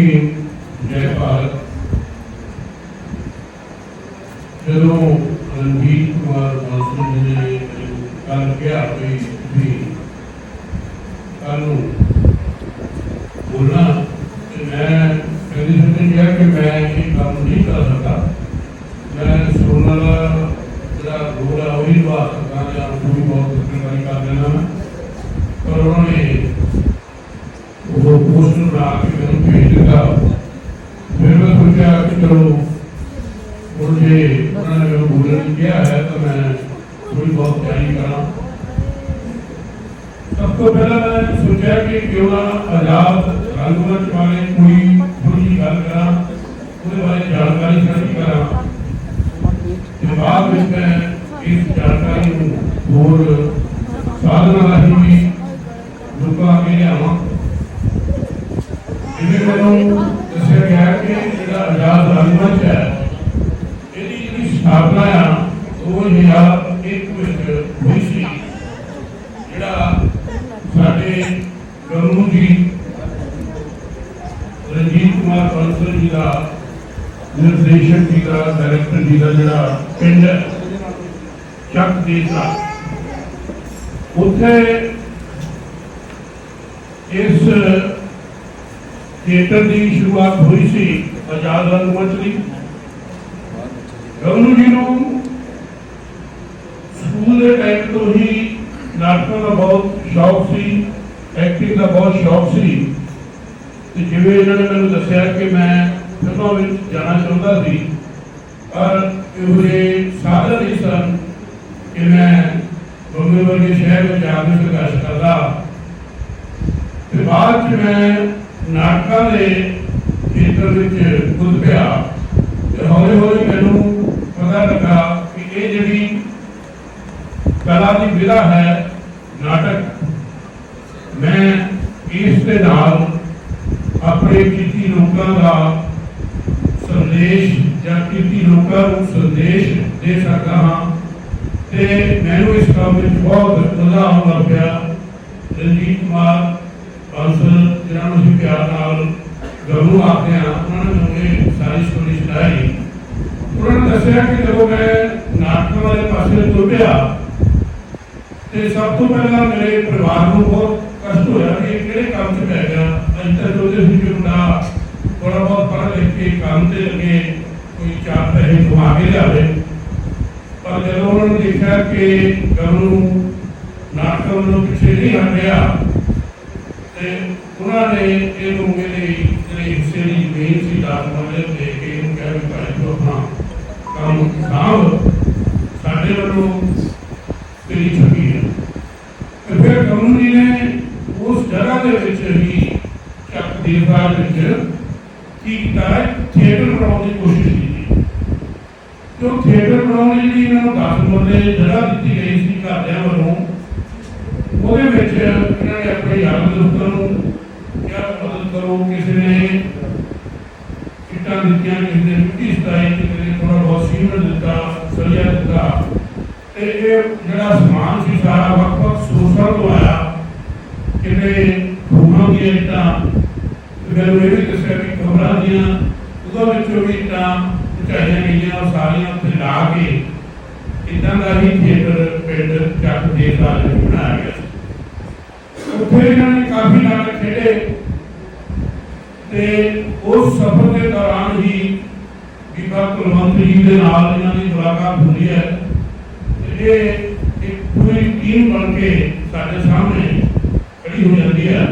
ਭੀਮ ਜੈ ਭਾਰਤ। ਜਦੋਂ ਰਣਜੀਤ ਕੁਮਾਰ ਬਾਂਸਲ ਜੀ ਨੇ ਕੱਲ ਕਿਹਾ ਵੀ ਵੀ ਕੱਲ ਨੂੰ ਬੋਲਣਾ ਤੇ ਮੈਂ ਕਦੀ ਸੋਚਿਆ ਕਿਹਾ ਕਿ ਮੈਂ ਇਹ ਕੰਮ ਨਹੀਂ ਕਰ ਸਕਦਾ ਮੈਂ ਸੁਣਨ ਵਾਲਾ ਜਿਹੜਾ ਰੋਲ ਆ ਉਹ ਹੀ ਨਿਭਾ ਸਕਦਾ ਜਾਂ ਪੂਰੀ ਬਹੁਤ ਜ਼ਿੰਮੇਵਾਰੀ ਕਰ ਲੈਣਾ ਮੈਂ ਪਰ ਉਹਨਾਂ ਨੇ ਉਹ ਪੋਸਟ ਬਣਾ ਕੇ ਮੈਨੂੰ ਭੇਜ ਦਿੱਤਾ ਫਿਰ ਮੈਂ ਸੋਚਿਆ ਕਿ ਚਲੋ ਹੁਣ ਜੇ ਉਹਨਾਂ ਨੇ ਮੈਨੂੰ ਬੋਲਣ ਲਈ ਕਿਹਾ ਹੈ ਤਾਂ ਮੈਂ ਥੋੜੀ ਬਹੁਤ ਤਿਆਰੀ ਕਰਾਂ ਸਭ ਤੋਂ ਪਹਿਲਾਂ ਮੈਂ ਸੋਚਿਆ ਕਿ ਕਿਉਂ ਨਾ ਆਜ਼ਾਦ ਰੰਗਮੰਚ ਬਾਰੇ ਕੋਈ ਥੋੜੀ ਜਿਹੀ ਗੱਲ ਕਰਾਂ ਉਹਦੇ ਬਾਰੇ ਜਾਣਕਾਰੀ ਸਾਂਝੀ ਕਰਾਂ ਤੇ ਬਾਅਦ ਵਿੱਚ ਮੈਂ ਇਸ ਜਾਣਕਾਰੀ ਨੂੰ ਹੋਰ ਸਾਧਨਾਂ ਰਾਹੀਂ ਵੀ ਲੋਕਾਂ ਅੱਗੇ ਲਿਆਵਾਂ। ਜਿਵੇਂ ਮੈਨੂੰ ਦੱਸਿਆ ਗਿਆ ਕਿ ਜਿਹੜਾ ਆਜ਼ਾਦ ਰੰਗਮੰਚ ਹੈ ਇਹਦੀ ਜਿਹੜੀ ਸਥਾਪਨਾ ਆ ਉਹ ਹਜ਼ਾਰ ਇੱਕ ਵਿੱਚ ਹੋਈ ਸੀ ਜਿਹੜਾ ਸਾਡੇ ਗਰਮੂ ਜੀ ਰਣਜੀਤ ਕੁਮਾਰ ਬੰਸਲ ਜੀ ਦਾ ਨਿਰਦੇਸ਼ਕ ਜੀ ਦਾ ਜਿਹੜਾ ਪਿੰਡ ਹੈ, ਚੱਕ ਦੇ ਉੱਥੇ ਇਸ ਥੀਏਟਰ ਦੀ ਸ਼ੁਰੂਆਤ ਹੋਈ ਸੀ ਆਜ਼ਾਦ ਰੰਗਮੰਚ ਦੀ। ਗਵਨੂ ਜੀ ਨੂੰ ਸਕੂਲ ਦੇ ਟਾਈਮ ਤੋਂ ਹੀ ਨਾਟਕਾਂ ਦਾ ਬਹੁਤ ਸ਼ੌਕ ਸੀ ਐਕਟਿੰਗ ਦਾ ਬਹੁਤ ਸ਼ੌਕ ਸੀ। ਤੇ ਜਿਵੇਂ ਇਹਨਾਂ ਨੇ ਮੈਨੂੰ ਦੱਸਿਆ ਕਿ ਮੈਂ ਫਿਲਮਾਂ ਵਿੱਚ ਜਾਣਾ ਚਾਹੁੰਦਾ ਸੀ ਇਹੋ ਜਿਹੇ ਸਾਧਨ ਨਹੀਂ ਸਨ ਕਿ ਮੈਂ ਬੰਬੇ ਵਰਗੇ ਸ਼ਹਿਰ ਵਿੱਚ ਜਾ ਕੇ ਸੰਘਰਸ਼ ਕਰਦਾ। ਤੇ ਬਾਅਦ ਚ ਮੈਂ ਨਾਟਕਾਂ ਦੇ ਖੇਤਰ ਵਿੱਚ ਕੁੱਦ ਪਿਆ ਤੇ ਹੌਲੀ ਹੌਲੀ ਮੈਨੂੰ ਪਤਾ ਲੱਗਾ ਕਿ ਇਹ ਜਿਹੜੀ ਕਲਾ ਦੀ ਵਿਧਾ ਹੈ ਨਾਟਕ, ਮੈਂ ਇਸ ਦੇ ਨਾਲ ਆਪਣੇ ਕੀਤੀ ਲੋਕਾਂ ਦਾ ਨੂੰ ਸੰਦੇਸ਼ ਦੇ ਸਕਦਾ ਹਾਂ। ਤੇ ਮੈਨੂੰ ਇਸ ਕੰਮ ਵਿੱਚ ਬਹੁਤ ਮਜ਼ਾ ਆਉਣ ਪਿਆ। ਰਣਜੀਤ ਕੁਮਾਰ, ਬਾਂਸਲ ਜਿਹਨਾਂ ਨੂੰ ਅਸੀਂ ਪਿਆਰ ਨਾਲ ਗਰੂ ਆਖਦੇ ਹਾਂ, ਉਹਨਾਂ ਨੇ ਮੈਨੂੰ ਸਾਰੀ ਸਟੋਰੀ ਸੁਣਾਈ ਉਹਨਾਂ ਨੇ ਦੱਸਿਆ ਕਿ ਜਦੋਂ ਮੈਂ ਨਾਟਕ ਵਾਲੇ ਪਾਸੇ ਤੁਰਿਆ, ਤੇ ਸਭ ਤੋਂ ਪਹਿਲਾਂ ਮੇਰੇ ਪਰਿਵਾਰ ਨੂੰ ਬਹੁਤ ਕਸ਼ਟ ਹੋਇਆ ਕਿ ਕਿਹੜੇ ਕੰਮ 'ਚ ਪੈ ਗਿਆ। ਅਸੀਂ ਤਾਂ ਸੋਚਦੇ ਮੁੰਡਾ ਥੋੜਾ ਬਹੁਤ ਪੜ੍ਹ ਲਿਖ ਕੇ ਕੰਮ ਤੇ ਲੱਗੇ ਕੋਈ ਚਾਰ ਪੈਸੇ ਕਮਾ ਕੇ ਲਿਆਵੇ। ਪਰ ਜਦੋਂ ਉਹਨਾਂ ਨੇ ਦੇਖਿਆ ਕਿ ਗਰੂ ਨੂੰ ਪਿੱਛੇ ਨਹੀਂ ਹਟਿਆ ਤੇ ਉਹਨਾਂ ਨੇ ਇਹਨੂੰ ਮੇਰੇ ਜਿਹੜੇ ਹਿੱਸੇ ਦੀ ਜ਼ਮੀਨ ਸੀ ਦਾਤ ਦੇ ਕੇ ਇਹਨੂੰ ਕਿਹਾ ਵੀ ਭਾਈ ਤੂੰ ਆਪਣਾ ਕੰਮ ਸਾਂਭ। ਸਾਡੇ ਵੱਲੋਂ ਤੇਰੀ ਛੁੱਟੀ ਹੈ। ਤੇ ਫਿਰ ਕਮਲ ਨੇ ਉਸ ਜਗ੍ਹਾ ਦੇ ਵਿੱਚ ਹੀ ਚੱਕ ਦੇਵਰਾਜ ਵਿੱਚ ਕੀਤਾ ਥੀਏਟਰ ਬਣਾਉਣ ਦੀ ਕੋਸ਼ਿਸ਼ ਕੀਤੀ। ਬਣਾਉਣ ਲਈ ਇਹਨਾਂ ਨੂੰ 10 ਮਰਲੇ ਜਗ੍ਹਾ ਦਿੱਤੀ ਗਈ ਸੀ ਘਰਦਿਆਂ ਵੱਲੋਂ। ਉਹਦੇ ਵਿੱਚ ਇਹਨਾਂ ਨੇ ਆਪਣੇ ਯਾਰ ਦੋਸਤਾਂ ਨੂੰ ਕਿਹਾ, ਮਦਦ ਕਰੋ, ਕਿਸੇ ਨੇ ਇੱਟਾਂ ਦਿੱਤੀਆਂ, ਕਿਸੇ ਨੇ ਮਿੱਟੀ ਸਤਾਈ, ਕਿਸੇ ਨੇ ਥੋੜਾ ਬਹੁਤ ਸੀਮੈਂਟ ਦਿੱਤਾ, ਸਰੀਆ ਦਿੱਤਾ। ਤੇ ਇਹ ਜਿਹੜਾ ਸਮਾਨ ਸੀ ਸਾਰਾ ਵੱਖ-ਵੱਖ ਸੋਰਸਾਂ ਤੋਂ ਆਇਆ। ਕਿਤੇ ਖੂਹਾਂ ਦੀਆਂ ਇੱਟਾਂ ਮੈਨੂੰ ਇਹ ਵੀ ਦੱਸਿਆ ਕਿ ਖਬਰਾਂ ਦੀਆਂ, ਉਹਦੇ ਵਿੱਚੋਂ ਵੀ ਇੱਟਾਂ ਪਹੁੰਚਾਈਆਂ ਗਈਆਂ ਔਰ ਸਾਰੀਆਂ ਉੱਥੇ ਲਾ ਕੇ ਇਦਾਂ ਦਾ ਹੀ ਥੀਏਟਰ ਪਿੰਡ ਚੱਕ ਦੇ ਸਾਲ ਬਣਾਇਆ ਗਿਆ ਉੱਥੇ ਇਹਨਾਂ ਨੇ ਕਾਫੀ ਨਾਟਕ ਖੇਡੇ। ਤੇ ਉਸ ਸਫ਼ਰ ਦੇ ਦੌਰਾਨ ਹੀ ਬੀਬਾ ਕੁਲਵੰਤ ਜੀ ਦੇ ਨਾਲ ਇਹਨਾਂ ਦੀ ਮੁਲਾਕਾਤ ਹੁੰਦੀ ਹੈ। ਇਹ ਇੱਕ ਪੂਰੀ ਟੀਮ ਬਣ ਕੇ ਸਾਡੇ ਸਾਹਮਣੇ ਖੜੀ ਹੋ ਜਾਂਦੀ ਹੈ।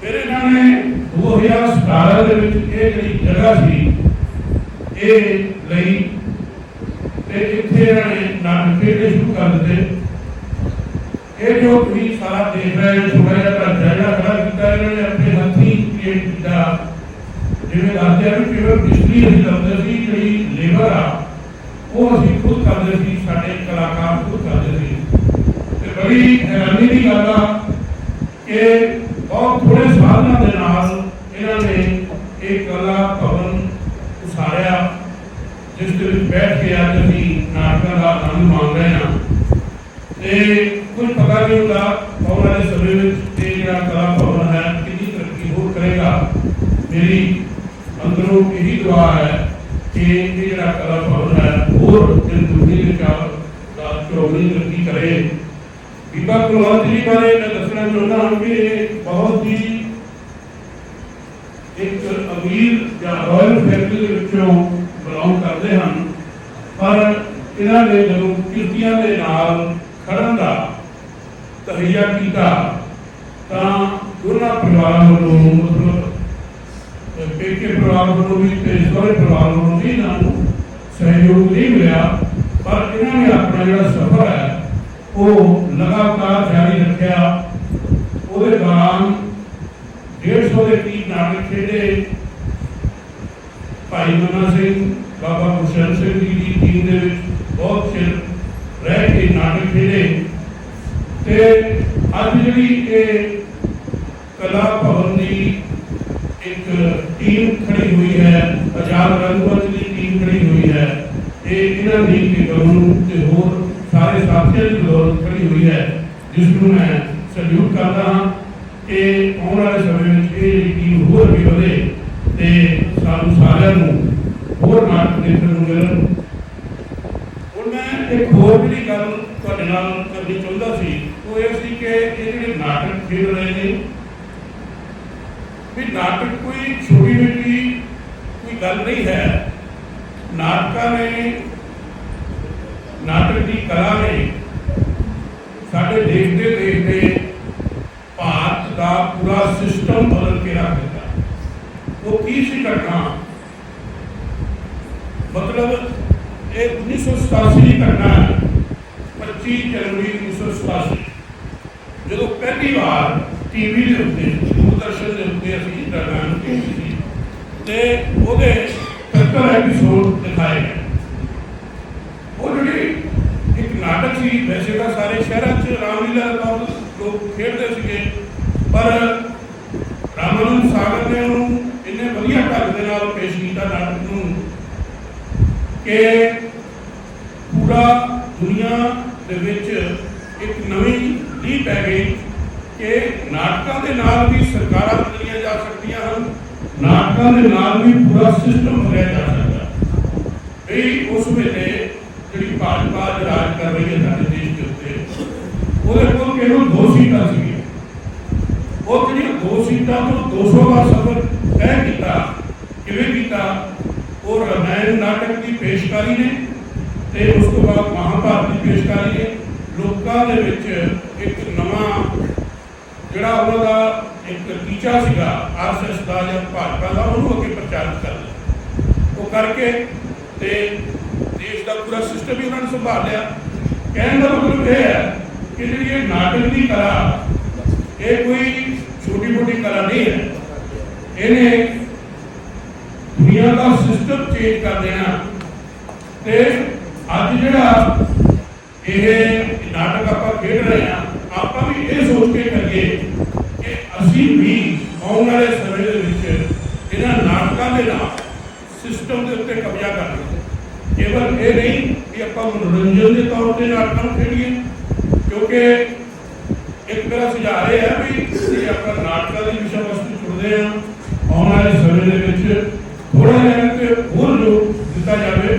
ਫਿਰ ਇਹਨਾਂ ਨੇ 2017 ਦੇ ਵਿੱਚ ਇਹ ਜਿਹੜੀ ਜਗ੍ਹਾ ਸੀ ਇਹ ਲਈ ਤੇ ਇੱਥੇ ਇਹਨਾਂ ਨੇ ਨਾਟਕ ਖੇਡਣੇ ਸ਼ੁਰੂ ਕਰ ਦਿੱਤੇ। ਇਹ ਜੋ ਤੁਸੀਂ ਸਾਰਾ ਦੇਖ ਰਹੇ ਹੋ ਥੋੜਾ ਜਿਹਾ ਢਾਂਚਾ ਜਿਹੜਾ ਖੜਾ ਕੀਤਾ, ਇਹਨਾਂ ਨੇ ਆਪਣੇ ਹੱਥੀਂ ਕ੍ਰੀਏਟ ਕੀਤਾ। ਜਿਵੇਂ ਦੱਸਦੇ ਆ ਵੀ ਕਿਵੇਂ ਮਿਸਤਰੀ ਅਸੀਂ ਲਾਉਂਦੇ ਸੀ, ਜਿਹੜੀ ਲੇਬਰ ਆ, ਉਹ ਅਸੀਂ ਖੁਦ ਕਰਦੇ ਸੀ, ਸਾਡੇ ਕਲਾਕਾਰ ਖੁਦ ਕਰਦੇ ਸੀ। ਤੇ ਬੜੀ ਹੈਰਾਨੀ ਦੀ ਗੱਲ ਆ ਕਿ ਬਹੁਤ ਥੋੜੇ ਸਾਧਨਾਂ ਦੇ ਨਾਲ ਇਹਨਾਂ ਨੇ ਇਹ ਕਲਾ ਭਵਨ ਉਸਾਰਿਆ। ਜਿਸ ਦੇ ਵਿੱਚ ਬੈਠ ਕੇ ਅੱਜ ਅਸੀਂ ਨਾਟਕਾਂ ਦਾ ਆਨੰਦ ਮਾਣ ਰਹੇ ਹਾਂ। ਤੇ ਕੁਝ ਪਤਾ ਨਹੀਂ ਹੁੰਦਾ, ਆਉਣ ਵਾਲੇ ਸਮੇਂ ਵਿੱਚ ਇਹ ਜਿਹੜਾ ਕਲਾ ਭਵਨ ਹੈ, ਕਿੰਨੀ ਤਰੱਕੀ ਹੋਰ ਕਰੇਗਾ। ਮੇਰੀ ਅੰਦਰੋਂ ਇਹੀ ਦੁਆ ਹੈ ਕਿ ਇਹ ਜਿਹੜਾ ਕਲਾ ਭਵਨ ਹੈ, ਹੋਰ ਦਿਨ ਦੁਨੀ ਦੇ ਚਾਲ ਦਾ ਚੌਗਣੀ ਲੱਗੀ ਕਰੇ। ਬੀਬਾ ਕੁਲਵੰਤ ਜੀ ਬਾਰੇ ਮੈਂ ਦੱਸਣਾ ਚਾਹੁੰਦਾ ਹਾਂ ਕਿ ਇਹ ਬਹੁਤ ਹੀ ਇੱਕ ਅਮੀਰ ਜਾਂ ਰਾਇਲ ਫੈਮਿਲੀ ਦੇ ਵਿੱਚੋਂ ਬਿਲੋਂਗ ਕਰਦੇ ਹਨ ਪਰ ਇਹਨਾਂ ਨੇ ਜਦੋਂ ਕਿਰਤੀਆਂ ਦੇ ਨਾਲ ਖੜਨ ਦਾ ਤਹਈਆ ਤਾਂ ਉਹਨਾਂ ਪਰਿਵਾਰਾਂ ਵੱਲੋਂ ਮਤਲਬ ਪੇਕੇ ਪਰਿਵਾਰ ਵੱਲੋਂ ਵੀ ਤੇ ਸਹੁਰੇ ਪਰਿਵਾਰ ਵੱਲੋਂ ਵੀ ਇਹਨਾਂ ਨੂੰ ਸਹਿਯੋਗ ਨਹੀਂ ਮਿਲਿਆ, ਪਰ ਇਹਨਾਂ ਨੇ ਆਪਣਾ ਜਿਹੜਾ ਸਫ਼ਰ ਹੈ, ਉਹ ਲਗਾਤਾਰ ਜਾਰੀ ਰੱਖਿਆ। ਉਹਦੇ ਦੌਰਾਨ 150 ਦੇ ਕਰੀਬ ਨਾਟਕ ਖੇਡੇ। ਭਾਈ ਮਨਾ ਸਿੰਘ, ਬਾਬਾ ਗੁਰਸ਼ਰਨ ਸਿੰਘ ਜੀ ਦੀ ਟੀਮ ਦੇ ਵਿੱਚ ਬਹੁਤ ਚਿਰ ਰਹਿ ਕੇ ਨਾਟਕ ਖੇਡੇ। ਤੇ ਅੱਜ ਜਿਹੜੀ ਇਹ ਕਲਾ ਭਵਨ ਦੀ ਇੱਕ ਟੀਮ ਖੜੀ ਹੋਈ ਹੈ, ਆਜ਼ਾਦ ਰੰਗਮੰਚ ਦੀ ਟੀਮ ਖੜੀ ਹੋਈ ਹੈ ਇਹ ਇਹਨਾਂ ਦੀ ਤੇ ਗਵਰਨਰ ਤੇ ਹੋਰ ਸਾਰੇ ਸਾਥੀਆਂ ਦੀ ਬਦੌਲਤ ਖੜੀ ਹੋਈ ਹੈ, ਜਿਸ ਨੂੰ ਮੈਂ ਸਲੂਟ ਕਰਦਾ ਹਾਂ ਕਿ ਆਉਣ ਵਾਲੇ ਸਮੇਂ ਵਿੱਚ ਇਹ ਟੀਮ ਹੋਰ ਵੀ ਵਧੇ ਤੇ ਸਾਨੂੰ ਸਾਰਿਆਂ ਨੂੰ ਹੋਰ ਨਾਟਕ ਦੇਖਣ ਨੂੰ ਮਿਲਣ। ਹੁਣ ਮੈਂ ਇੱਕ ਹੋਰ ਜਿਹੜੀ ਗੱਲ ਤੁਹਾਡੇ ਨਾਲ ਕਰਨੀ ਚਾਹੁੰਦਾ ਸੀ ਉਹ ਇਹ ਸੀ ਕਿ ਇਹ ਜਿਹੜੇ ਨਾਟਕ ਖੇਡ ਰਹੇ ਨੇ ਵੀ ਨਾਟਕ ਕੋਈ ਛੋਟੀ ਜਿਹੀ ਕੋਈ ਗੱਲ ਨਹੀਂ ਹੈ ਨਾਟਕਾਂ ਨੇ ਨਾਟਕ ਦੀ ਕਲਾ ਨੇ ਸਾਡੇ ਦੇਖਦੇ ਦੇਖਦੇ ਭਾਰਤ ਦਾ ਪੂਰਾ ਸਿਸਟਮ ਬਦਲ ਕੇ ਰੱਖ ਦਿੱਤਾ ਉਹ ਕੀ ਸੀ ਘਟਨਾ ਮਤਲਬ ਇਹ 1987 ਦੀ ਘਟਨਾ ਹੈ 25 ਜਨਵਰੀ 1987 ਜਦੋਂ ਪਹਿਲੀ ਵਾਰ ਟੀਵੀ ਦੇ ਉੱਤੇ, ਦੂਰਦਰਸ਼ਨ ਦੇ ਉੱਤੇ ਅਸੀਂ ਦਰਮਿਆਨ ਦੇਖੀ ਸੀ, ਤੇ ਉਹਦੇ 70 ਐਪੀਸੋਡ ਦਿਖਾਏ ਗਏ। ਉਹ ਜਿਹੜੀ ਇੱਕ ਨਾਟਕ ਸੀ, ਵੈਸੇ ਤਾਂ ਸਾਰੇ ਸ਼ਹਿਰਾਂ 'ਚ ਰਾਮਲੀਲਾ ਬਹੁਤ ਲੋਕ ਖੇਡਦੇ ਸੀਗੇ, ਪਰ ਰਾਮਾਨੰਦ ਸਾਗਰ ਨੇ ਉਹਨੂੰ ਇੰਨੇ ਵਧੀਆ ਢੰਗ ਦੇ ਨਾਲ ਪੇਸ਼ ਕੀਤਾ ਨਾਟਕ ਨੂੰ ਕਿ ਪੂਰਾ ਦੁਨੀਆ ਦੇ ਵਿੱਚ ਇੱਕ ਨਵੀਂ ਲੀਹ ਪੈ ਗਈ ਕਿ ਨਾਟਕਾਂ ਦੇ ਨਾਲ ਵੀ ਸਰਕਾਰਾਂ ਬਦਲੀਆਂ ਜਾ ਸਕਦੀਆਂ ਹਨ, ਨਾਟਕਾਂ ਦੇ ਨਾਲ ਵੀ ਪੂਰਾ ਸਿਸਟਮ ਬਦਲਿਆ ਜਾ ਸਕਦਾ ਇਹ ਉਸ ਵੇਲੇ ਜਿਹੜੀ ਭਾਜਪਾ ਰਾਜ ਕਰ ਰਹੀ ਹੈ ਸਾਡੇ ਦੇਸ਼ ਦੇ ਉੱਤੇ, ਉਹਦੇ ਕੋਲ ਕਿਹਨੂੰ ਦੋ ਸੀਟਾਂ ਸੀ ਉਹ ਜਿਹੜੀਆਂ ਦੋ ਸੀਟਾਂ ਤੋਂ 200 ਦਾ ਸਫ਼ਰ ਤੈਅ ਕੀਤਾ, ਕਿਵੇਂ ਕੀਤਾ, ਉਹ ਰਮਾਇਣ ਨਾਟਕ ਦੀ ਪੇਸ਼ਕਾਰੀ ਨੇ ਤੇ ਉਸ ਤੋਂ ਬਾਅਦ ਮਹਾਭਾਰਤ ਦੀ ਪੇਸ਼ਕਾਰੀ ਨੇ। ਲੋਕਾਂ ਦੇ ਵਿੱਚ ਨਵਾਂ ਜਿਹੜਾ ਉਹਨਾਂ ਦਾ ਇੱਕ ਟੀਚਾ ਸੀਗਾ ਆਰਐਸਐਸ ਦਾ ਜਾਂ ਭਾਜਪਾ ਦਾ, ਉਹਨੂੰ ਅੱਗੇ ਪ੍ਰਚਾਰਿਤ ਕਰਨਾ ਉਹ ਕਰਕੇ ਤੇ ਦੇਸ਼ ਦਾ ਪੂਰਾ ਸਿਸਟਮ ਹੀ ਉਹਨਾਂ ਨੇ ਸੰਭਾਲ ਲਿਆ। ਕਹਿਣ ਦਾ ਮਤਲਬ ਇਹ ਹੈ ਕਿ ਜਿਹੜੀ ਇਹ ਨਾਟਕ ਦੀ ਕਲਾ, ਇਹ ਕੋਈ ਛੋਟੀ ਮੋਟੀ ਕਲਾ ਨਹੀਂ ਹੈ। ਇਹਨੇ ਦੁਨੀਆ ਦਾ ਸਿਸਟਮ ਚੇਂਜ ਕਰ ਦੇਣਾ। ਤੇ ਅੱਜ ਜਿਹੜਾ ਇਹ ਨਾਟਕ ਆਪਾਂ ਖੇਡ ਰਹੇ ਆ ਆਪਾਂ ਵੀ ਇਹ ਸੋਚ ਕੇ ਕਰੀਏ ਕਿ ਅਸੀਂ ਵੀ ਆਉਣ ਵਾਲੇ ਸਮੇਂ ਦੇ ਵਿੱਚ ਇਹਨਾਂ ਨਾਟਕਾਂ ਦੇ ਨਾਲ ਸਿਸਟਮ ਦੇ ਉੱਤੇ ਕਬਜ਼ਾ ਕਰਨਾ ਕੇਵਲ ਇਹ ਨਹੀਂ ਕਿ ਆਪਾਂ ਮਨੋਰੰਜਨ ਦੇ ਤੌਰ ਤੇ ਨਾਟਕਾਂ ਖੇਡੀਏ, ਕਿਉਂਕਿ ਇੱਕ ਤਰ੍ਹਾਂ ਸੁਝਾਅ ਇਹ ਹੈ ਵੀ ਜੇ ਆਪਾਂ ਨਾਟਕਾਂ ਦੀ ਵਿਸ਼ਾ ਵਸਤੂ ਚੁਣਦੇ ਆ ਆਉਣ ਵਾਲੇ ਸਮੇਂ ਦੇ ਵਿੱਚ ਥੋੜਾ ਜਿਹਾ ਤੇ ਹੋਰ ਜੋ ਦਿੱਤਾ ਜਾਵੇ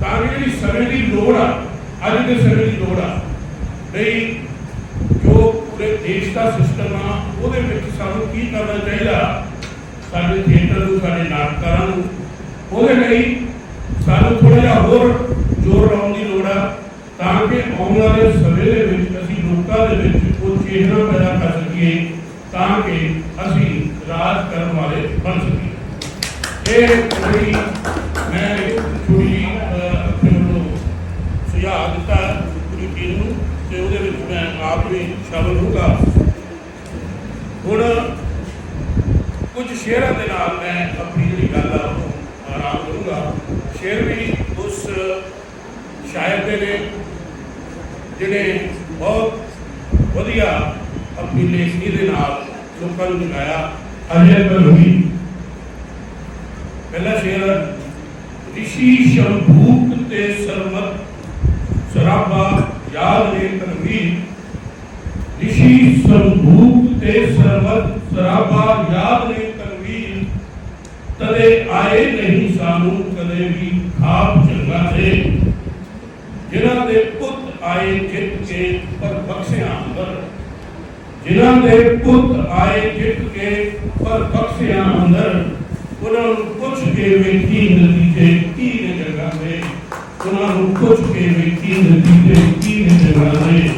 ਤਾਂ ਕਿ ਜਿਹੜੀ ਸਮੇਂ ਦੀ ਲੋੜ ਆ ਅੱਜ ਦੇ ਸਮੇਂ ਦੀ ਲੋੜ ਆ ਨਹੀਂ ਜੋ ਪੂਰੇ ਦੇਸ਼ ਦਾ ਸਿਸਟਮ ਆ ਉਹਦੇ ਵਿੱਚ ਸਾਨੂੰ ਕੀ ਕਰਨਾ ਚਾਹੀਦਾ ਸਾਡੇ ਥੀਏਟਰ ਨੂੰ ਸਾਡੇ ਨਾਟਕਾਂ ਨੂੰ ਉਹਦੇ ਲਈ ਸਾਨੂੰ ਥੋੜਾ ਜਿਹਾ ਹੋਰ ਜ਼ੋਰ ਲਾਉਣ ਦੀ ਲੋੜ ਆ, ਤਾਂ ਕਿ ਆਉਣ ਵਾਲੇ ਸਮੇਂ ਦੇ ਵਿੱਚ ਅਸੀਂ ਲੋਕਾਂ ਦੇ ਵਿੱਚ ਉਹ ਚੇਤਨਾ ਪੈਦਾ ਕਰ ਸਕੀਏ, ਤਾਂ ਕਿ ਅਸੀਂ ਰਾਜ ਕਰਨ ਵਾਲੇ ਬਣ ਸਕੀਏ। ਇਹ ਜਿਹੜੀ ਮੈਂ ਥੋੜੀ ਆਪਣੇ ਵੱਲੋਂ ਸੁਝਾਅ ਦਿੱਤਾ ਪੂਰੀ ਟੀਮ ਨੂੰ, ਤੇ ਉਹਦੇ ਵਿੱਚ ਮੈਂ ਆਪ ਵੀ ਸ਼ਾਮਲ ਹੋਊਗਾ। ਹੁਣ ਕੁਝ ਸ਼ੇਅਰਾਂ ਦੇ ਨਾਲ ਮੈਂ ਆਪਣੀ ਜਿਹੜੀ ਗੱਲ ਆ, ਉਹ ਆਰਾਮ ਕਰੂੰਗਾ। ਸ਼ੇਅਰ ਵੀ ਉਸ ਸ਼ਾਇਰ ਦੇ ਨੇ ਜਿਹੜੇ ਬਹੁਤ ਵਧੀਆ ਆਪਣੀ ਲੇਖਣੀ ਦੇ ਨਾਲ ਲੋਕਾਂ ਨੂੰ ਜਗਾਇਆ। ਅਜੇ ਬਲੂਈ ਪਹਿਲਾ ਸ਼ੇਰ ਰਿਸ਼ੀ ਸ਼ੰਭੂਕ ਤੇ ਸਰਮਤ ਸਰਾਬਾ ਯਾਦ ਨੇ ਤਨਵੀਰ। ਰਿਸ਼ੀ ਸ਼ੰਭੂਕ ਤੇ ਸਰਮਤ ਸਰਾਬਾ ਯਾਦ ਨੇ ਤਨਵੀਰ। ਤਦੇ ਆਏ ਨਹੀਂ ਸਾਨੂੰ ਕਦੇ ਵੀ ਖਾਪ ਚੰਗਾ ਦੇ ਜਿਨ੍ਹਾਂ ਦੇ ਪੁੱਤ ਆਏ ਜਿੱਤ ਕੇ ਪਰ ਬਖਸ਼ਿਆ ਅੰਦਰ। ਜਿਨ੍ਹਾਂ ਦੇ ਪੁੱਤ ਆਏ ਜਿੱਤ ਕੇ ਪਰ ਬਖਸ਼ਿਆ ਅੰਦਰ, ਉਹਨਾਂ ਨੂੰ ਪੁੱਛ ਕੇ ਵੇਖੀ ਨਤੀਜੇ ਕੀ ਨੇ ਜਗ੍ਹਾ ਦੇ ਉਹਨਾਂ ਨੂੰ ਪੁੱਛ ਕੇ ਵੇਖੀ ਨਤੀਜੇ ਕੀ ਨੇ ਜਗ੍ਹਾ ਦੇ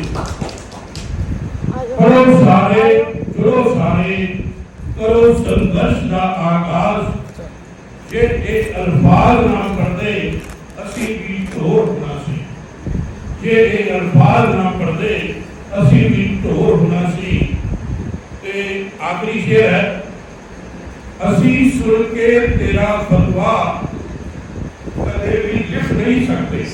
ਕਰੋ ਸਾਰੇ ਜੁੜੋ ਸਾਰੇ, ਕਰੋ ਸੰਘਰਸ਼ ਦਾ ਆਗਾਜ਼। ਜੇ ਇਹ ਅਲਫਾਜ਼ ਨਾ ਪੜਦੇ ਅਸੀਂ ਵੀ ਢੋਰ ਹੋਣਾ ਸੀ। ਜੇ ਇਹ ਅਲਫਾਜ਼ ਨਾ ਪੜਦੇ ਅਸੀਂ ਵੀ ਢੋਰ ਹੋਣਾ ਸੀ। ਤੇ ਆਖਰੀ ਸ਼ੇਰ ਹੈ, ਅਸੀਂ ਸੁਣ ਕੇ ਤੇਰਾ ਫਤਵਾ ਕਦੇ ਵੀ ਲਿਖ ਨਹੀਂ ਸਕਦੇ।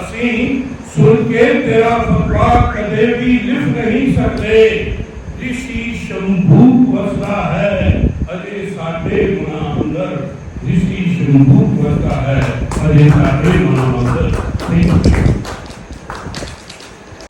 ਅਸੀਂ ਸੁਣ ਕੇ ਤੇਰਾ ਫਤਵਾ ਕਦੇ ਵੀ ਲਿਖ ਨਹੀਂ ਸਕਦੇ। ਰਿਸ਼ੀ ਸ਼ੰਭੂ ਵਸਦਾ ਹੈ, ਅਜੇ ਸਾਡੇ ਮਨਾਂ ਅੰਦਰ ਰਿਸ਼ੀ ਸ਼ੰਭੂ ਵਸਦਾ ਹੈ। ਅਜੇ